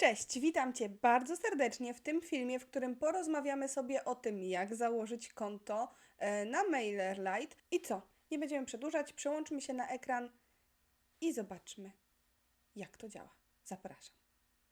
Cześć, witam Cię bardzo serdecznie w tym filmie, w którym porozmawiamy sobie o tym, jak założyć konto e, na MailerLite. I co? Nie będziemy przedłużać, przełączmy się na ekran i zobaczmy, jak to działa. Zapraszam.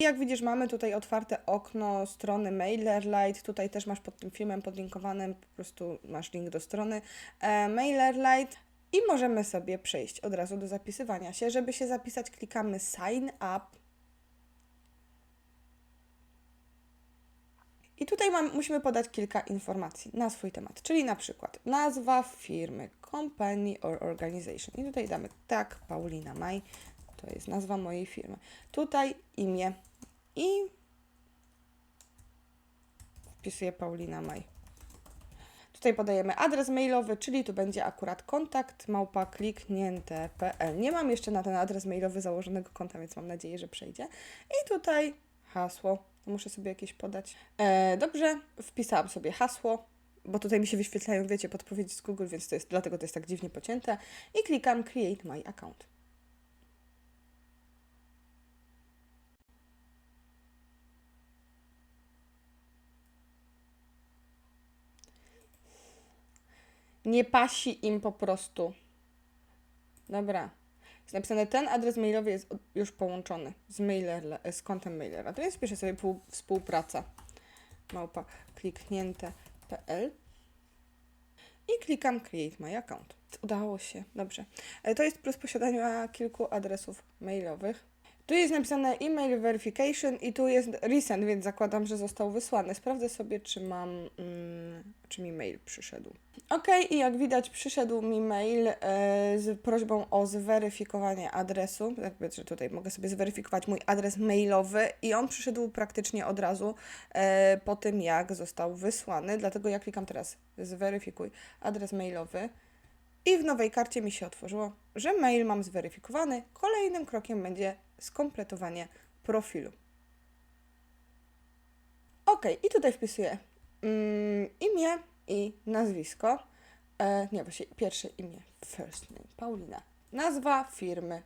Jak widzisz, mamy tutaj otwarte okno strony MailerLite. Tutaj też masz pod tym filmem podlinkowanym, po prostu masz link do strony e, MailerLite. I możemy sobie przejść od razu do zapisywania się. Żeby się zapisać, klikamy Sign Up. I tutaj mam, musimy podać kilka informacji na swój temat, czyli na przykład nazwa firmy, company or organization. I tutaj damy tak, Paulina Maj, to jest nazwa mojej firmy. Tutaj imię i wpisuję Paulina Maj. Tutaj podajemy adres mailowy, czyli tu będzie akurat kontakt małpa kliknięte.pl. Nie mam jeszcze na ten adres mailowy założonego konta, więc mam nadzieję, że przejdzie. I tutaj hasło. Muszę sobie jakieś podać. E, dobrze, wpisałam sobie hasło, bo tutaj mi się wyświetlają, wiecie, podpowiedzi z Google, więc to jest, dlatego to jest tak dziwnie pocięte. I klikam Create My Account. Nie pasi im po prostu. Dobra. Jest napisane, ten adres mailowy jest już połączony z, mailer, z kontem mailera. To jest piszę sobie pół, współpraca. Małpa kliknięte.pl i klikam Create My Account. Udało się, dobrze. E, To jest plus posiadania kilku adresów mailowych. Tu jest napisane email verification i tu jest recent, więc zakładam, że został wysłany. Sprawdzę sobie, czy mam, mm, czy mi mail przyszedł. Ok, i jak widać, przyszedł mi mail e, z prośbą o zweryfikowanie adresu. Jakby, że tutaj mogę sobie zweryfikować mój adres mailowy i on przyszedł praktycznie od razu e, po tym, jak został wysłany. Dlatego ja klikam teraz zweryfikuj adres mailowy. I w nowej karcie mi się otworzyło, że mail mam zweryfikowany. Kolejnym krokiem będzie skompletowanie profilu. Ok, i tutaj wpisuję mm, imię i nazwisko. E, nie, właśnie pierwsze imię, first name, Paulina. Nazwa firmy.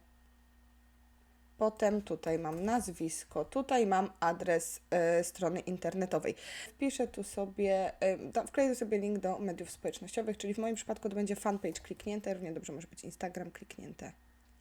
Potem tutaj mam nazwisko, tutaj mam adres e, strony internetowej. Wpiszę tu sobie, da- wkleję sobie link do mediów społecznościowych, czyli w moim przypadku to będzie fanpage kliknięte, równie dobrze może być Instagram kliknięte.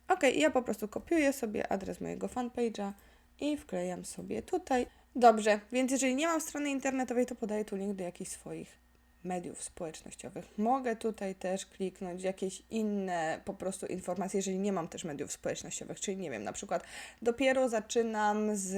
Ok, ja po prostu kopiuję sobie adres mojego fanpage'a i wklejam sobie tutaj. Dobrze, więc jeżeli nie mam strony internetowej, to podaję tu link do jakichś swoich mediów społecznościowych. Mogę tutaj też kliknąć jakieś inne po prostu informacje, jeżeli nie mam też mediów społecznościowych, czyli nie wiem, na przykład dopiero zaczynam z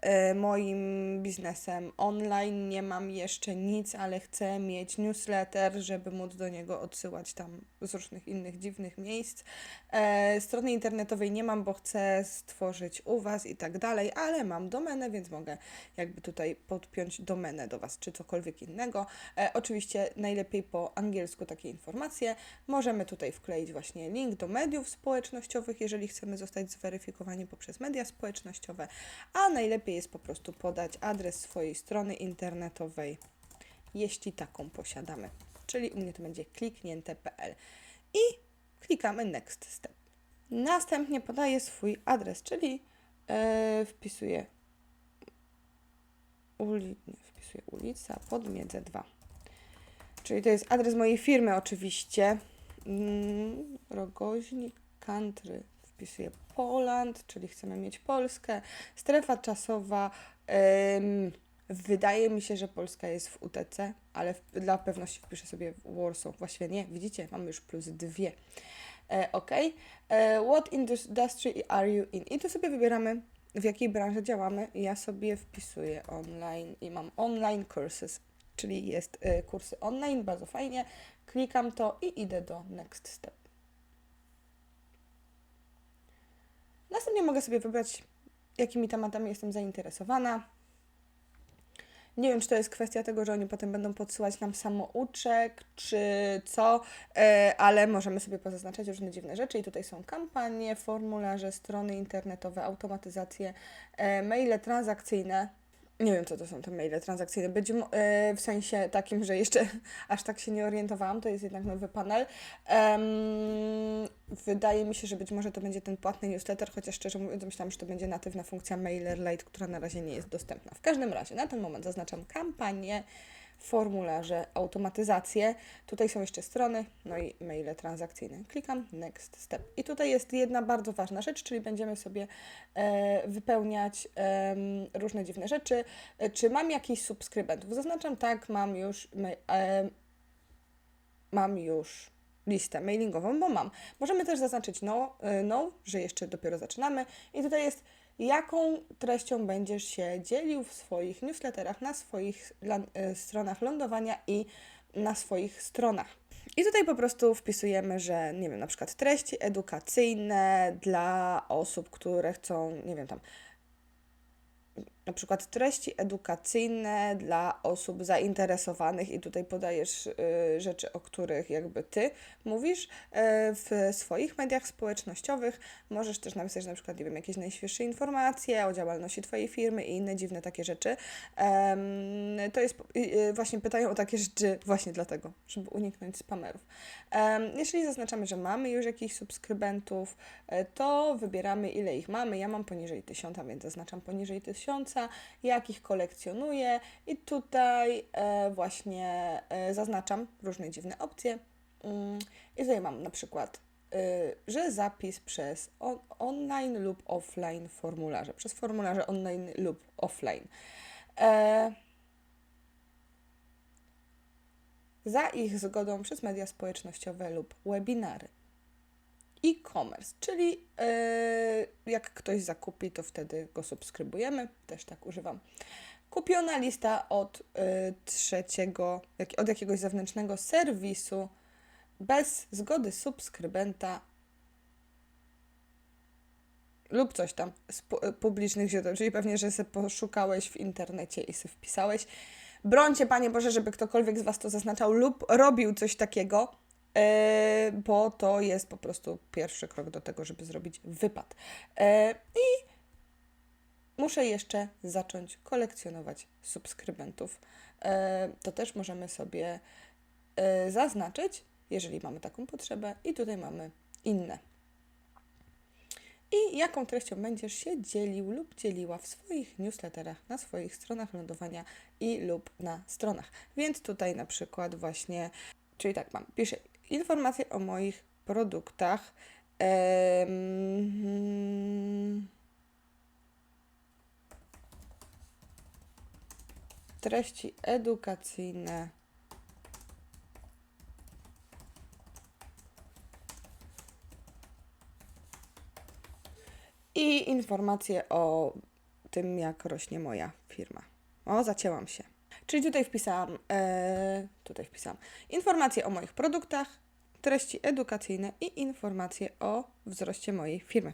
e, moim biznesem online, nie mam jeszcze nic, ale chcę mieć newsletter, żeby móc do niego odsyłać tam z różnych innych dziwnych miejsc. E, strony internetowej nie mam, bo chcę stworzyć u Was i tak dalej, ale mam domenę, więc mogę jakby tutaj podpiąć domenę do Was, czy cokolwiek innego. E, oczywiście najlepiej po angielsku takie informacje. Możemy tutaj wkleić właśnie link do mediów społecznościowych, jeżeli chcemy zostać zweryfikowani poprzez media społecznościowe, a najlepiej jest po prostu podać adres swojej strony internetowej, jeśli taką posiadamy. Czyli u mnie to będzie kliknięte.pl i klikamy Next Step. Następnie podaję swój adres, czyli e, wpisuję uli, nie, wpisuję ulica Podmiedze 2. Czyli to jest adres mojej firmy oczywiście. Mm, Rogoźnik Country. Wpisuję Poland, czyli chcemy mieć Polskę. Strefa czasowa. em, wydaje mi się, że Polska jest w UTC, ale w, dla pewności wpiszę sobie Warsaw. Właściwie nie, widzicie, mamy już plus dwie. E, ok. E, what industry are you in? I tu sobie wybieramy, w jakiej branży działamy. Ja sobie wpisuję online i mam online courses, czyli jest e, kursy online, bardzo fajnie. Klikam to i idę do next step. Następnie mogę sobie wybrać, jakimi tematami jestem zainteresowana. Nie wiem, czy to jest kwestia tego, że oni potem będą podsyłać nam samouczek, czy co, e, ale możemy sobie pozaznaczać różne dziwne rzeczy. I tutaj są kampanie, formularze, strony internetowe, automatyzacje, e, maile transakcyjne. Nie wiem, co to są te maile transakcyjne. Będzie mo- e, w sensie takim, że jeszcze aż tak się nie orientowałam, to jest jednak nowy panel. Em, wydaje mi się, że być może to będzie ten płatny newsletter, chociaż szczerze mówiąc myślałam, że to będzie natywna funkcja MailerLite, która na razie nie jest dostępna. W każdym razie, na ten moment zaznaczam kampanię, formularze, automatyzację. Tutaj są jeszcze strony, no i maile transakcyjne. Klikam Next Step. I tutaj jest jedna bardzo ważna rzecz, czyli będziemy sobie e, wypełniać em, różne dziwne rzeczy. E, czy mam jakichś subskrybentów? Zaznaczam tak, mam już, e, mam już listę mailingową, bo mam. Możemy też zaznaczyć no, e, no, że jeszcze dopiero zaczynamy. I tutaj jest, jaką treścią będziesz się dzielił w swoich newsletterach, na swoich e, stronach lądowania i na swoich stronach. I tutaj po prostu wpisujemy, że nie wiem, na przykład treści edukacyjne dla osób, które chcą, nie wiem, tam na przykład treści edukacyjne dla osób zainteresowanych i tutaj podajesz y, rzeczy, o których jakby ty mówisz y, w swoich mediach społecznościowych. Możesz też napisać na przykład, nie wiem, jakieś najświeższe informacje o działalności twojej firmy i inne dziwne takie rzeczy. To jest y, właśnie pytają o takie rzeczy właśnie dlatego, żeby uniknąć spamerów. Jeśli zaznaczamy, że mamy już jakichś subskrybentów, to wybieramy ile ich mamy. Ja mam poniżej 1000, więc zaznaczam poniżej 1000, jakich kolekcjonuję i tutaj e, właśnie e, zaznaczam różne dziwne opcje. Mm, I tutaj mam na przykład, y, że zapis przez on, online lub offline formularze, przez formularze online lub offline. E, za ich zgodą przez media społecznościowe lub webinary. E-commerce, czyli yy, jak ktoś zakupi, to wtedy go subskrybujemy, też tak używam. Kupiona lista od yy, trzeciego, jak, od jakiegoś zewnętrznego serwisu bez zgody subskrybenta lub coś tam z pu- publicznych źródeł, czyli pewnie, że sobie poszukałeś w internecie i sobie wpisałeś. Brońcie, Panie Boże, żeby ktokolwiek z Was to zaznaczał lub robił coś takiego, bo to jest po prostu pierwszy krok do tego, żeby zrobić wypad. Yy, I muszę jeszcze zacząć kolekcjonować subskrybentów. Yy, to też możemy sobie zaznaczyć, jeżeli mamy taką potrzebę, i tutaj mamy inne i jaką treścią będziesz się dzielił lub dzieliła w swoich newsletterach, na swoich stronach lądowania i lub na stronach. Więc tutaj na przykład właśnie, czyli tak mam, piszę informacje o moich produktach. Treści edukacyjne i informacje o tym, jak rośnie moja firma. O, zacięłam się. Czyli tutaj wpisałam, e, tutaj wpisałam informacje o moich produktach, treści edukacyjne i informacje o wzroście mojej firmy.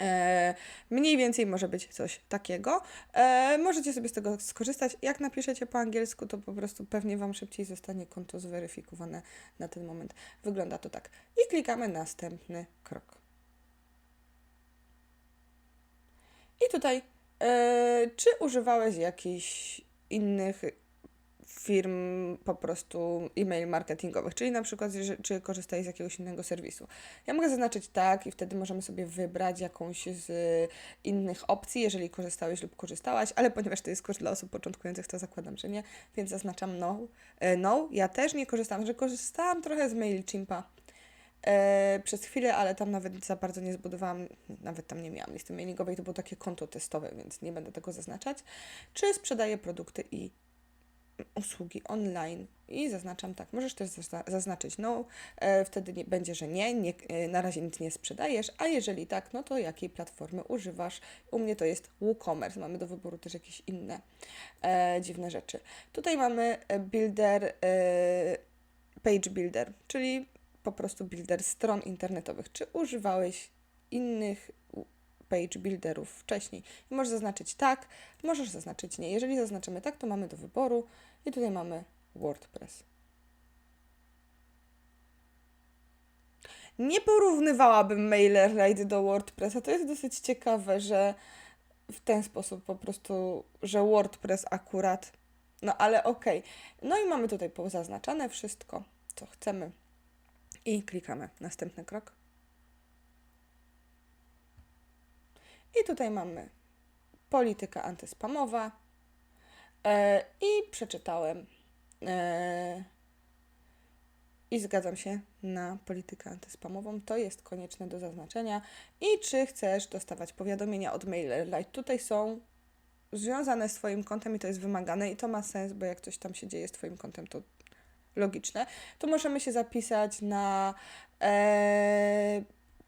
E, mniej więcej może być coś takiego. E, możecie sobie z tego skorzystać. Jak napiszecie po angielsku, to po prostu pewnie Wam szybciej zostanie konto zweryfikowane na ten moment. Wygląda to tak. I klikamy następny krok. I tutaj, e, czy używałeś jakichś innych firm po prostu e-mail marketingowych, czyli na przykład, czy korzystałeś z jakiegoś innego serwisu. Ja mogę zaznaczyć tak i wtedy możemy sobie wybrać jakąś z innych opcji, jeżeli korzystałeś lub korzystałaś, ale ponieważ to jest kurs dla osób początkujących, to zakładam, że nie, więc zaznaczam no. E, no, ja też nie korzystam, że korzystałam trochę z MailChimpa, e, przez chwilę, ale tam nawet za bardzo nie zbudowałam, nawet tam nie miałam listy mailingowej, to było takie konto testowe, więc nie będę tego zaznaczać. Czy sprzedaję produkty i usługi online i zaznaczam tak. Możesz też zazna- zaznaczyć no, e, wtedy nie, będzie, że nie, nie, e, na razie nic nie sprzedajesz, a jeżeli tak, no to jakiej platformy używasz? U mnie to jest WooCommerce, mamy do wyboru też jakieś inne e, dziwne rzeczy. Tutaj mamy builder, e, page builder, czyli po prostu builder stron internetowych. Czy używałeś innych page builderów wcześniej? Możesz zaznaczyć tak, możesz zaznaczyć nie. Jeżeli zaznaczymy tak, to mamy do wyboru i tutaj mamy WordPress. Nie porównywałabym MailerLite do WordPressa. To jest dosyć ciekawe, że w ten sposób po prostu, że WordPress akurat. No ale okej. No i mamy tutaj pozaznaczane wszystko, co chcemy. I klikamy następny krok. I tutaj mamy polityka antyspamowa. E, I przeczytałem. E, I zgadzam się na politykę antyspamową. To jest konieczne do zaznaczenia. I czy chcesz dostawać powiadomienia od MailerLite? Tutaj są związane z Twoim kontem i to jest wymagane i to ma sens, bo jak coś tam się dzieje z Twoim kontem, to logiczne. Tu możemy się zapisać na e,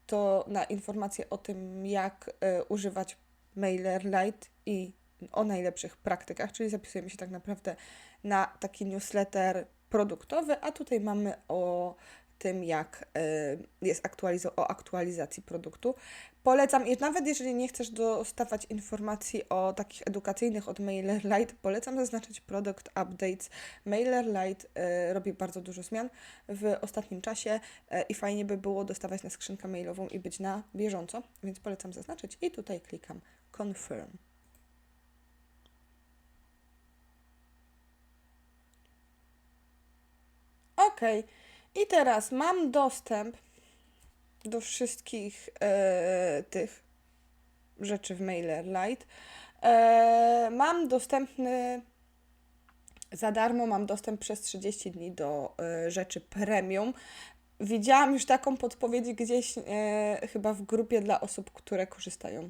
to na informacje o tym, jak e, używać MailerLite i o najlepszych praktykach, czyli zapisujemy się tak naprawdę na taki newsletter produktowy, a tutaj mamy o tym, jak e, jest aktualizo- o aktualizacji produktu. Polecam, nawet jeżeli nie chcesz dostawać informacji o takich edukacyjnych od MailerLite, polecam zaznaczyć Product Updates. MailerLite e, robi bardzo dużo zmian w ostatnim czasie e, i fajnie by było dostawać na skrzynkę mailową i być na bieżąco, więc polecam zaznaczyć i tutaj klikam Confirm. Ok, i teraz mam dostęp do wszystkich e, tych rzeczy w MailerLite. E, mam dostępny za darmo, mam dostęp przez 30 dni do e, rzeczy premium. Widziałam już taką podpowiedź gdzieś e, chyba w grupie dla osób, które korzystają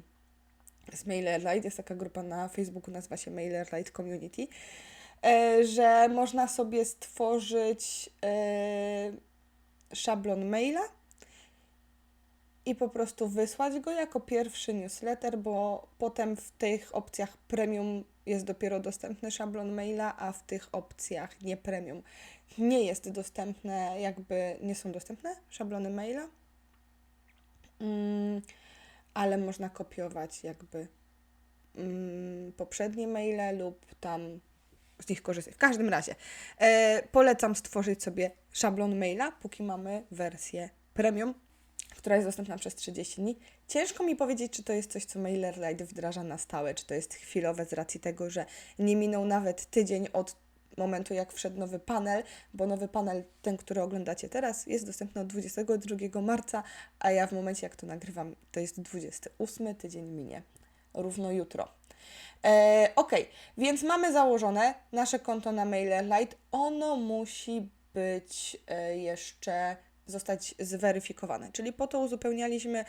z MailerLite. Jest taka grupa na Facebooku, nazywa się MailerLite Community, że można sobie stworzyć e, szablon maila i po prostu wysłać go jako pierwszy newsletter, bo potem w tych opcjach premium jest dopiero dostępny szablon maila, a w tych opcjach nie premium nie jest dostępne, jakby nie są dostępne szablony maila. Mm, ale można kopiować jakby mm, poprzednie maile lub tam z nich korzystać. W każdym razie e, polecam stworzyć sobie szablon maila, póki mamy wersję premium, która jest dostępna przez 30 dni. Ciężko mi powiedzieć, czy to jest coś, co MailerLite wdraża na stałe, czy to jest chwilowe z racji tego, że nie minął nawet tydzień od momentu, jak wszedł nowy panel, bo nowy panel, ten, który oglądacie teraz, jest dostępny od 22 marca, a ja w momencie, jak to nagrywam, to jest 28 tydzień minie, równo jutro. E, ok, więc mamy założone nasze konto na MailerLite. Ono musi być e, jeszcze zostać zweryfikowane, czyli po to uzupełnialiśmy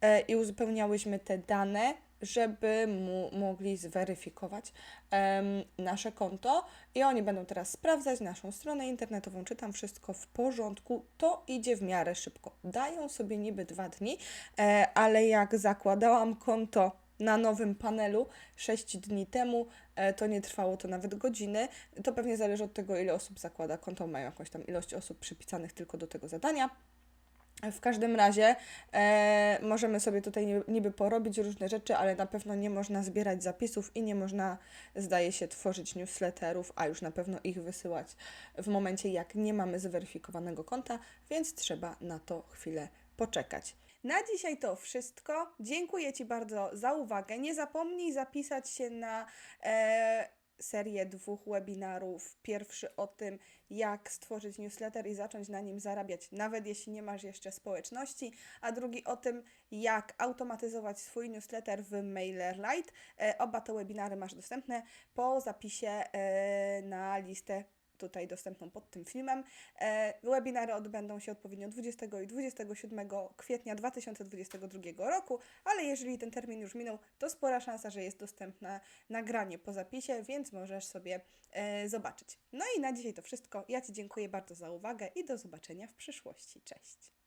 e, i uzupełniałyśmy te dane, żeby mu, mogli zweryfikować em, nasze konto i oni będą teraz sprawdzać naszą stronę internetową, czy tam wszystko w porządku. To idzie w miarę szybko. Dają sobie niby dwa dni, e, ale jak zakładałam konto na nowym panelu 6 dni temu, e, to nie trwało to nawet godziny. To pewnie zależy od tego, ile osób zakłada konto, mają jakąś tam ilość osób przypisanych tylko do tego zadania. W każdym razie e, możemy sobie tutaj ni- niby porobić różne rzeczy, ale na pewno nie można zbierać zapisów i nie można, zdaje się, tworzyć newsletterów, a już na pewno ich wysyłać w momencie, jak nie mamy zweryfikowanego konta, więc trzeba na to chwilę poczekać. Na dzisiaj to wszystko. Dziękuję Ci bardzo za uwagę. Nie zapomnij zapisać się na e, serię dwóch webinarów. Pierwszy o tym, jak stworzyć newsletter i zacząć na nim zarabiać, nawet jeśli nie masz jeszcze społeczności, a drugi o tym, jak automatyzować swój newsletter w MailerLite. E, oba te webinary masz dostępne po zapisie e, na listę tutaj dostępną pod tym filmem. E, webinary odbędą się odpowiednio 20 i 27 kwietnia 2022 roku, ale jeżeli ten termin już minął, to spora szansa, że jest dostępne nagranie po zapisie, więc możesz sobie e, zobaczyć. No i na dzisiaj to wszystko. Ja Ci dziękuję bardzo za uwagę i do zobaczenia w przyszłości. Cześć!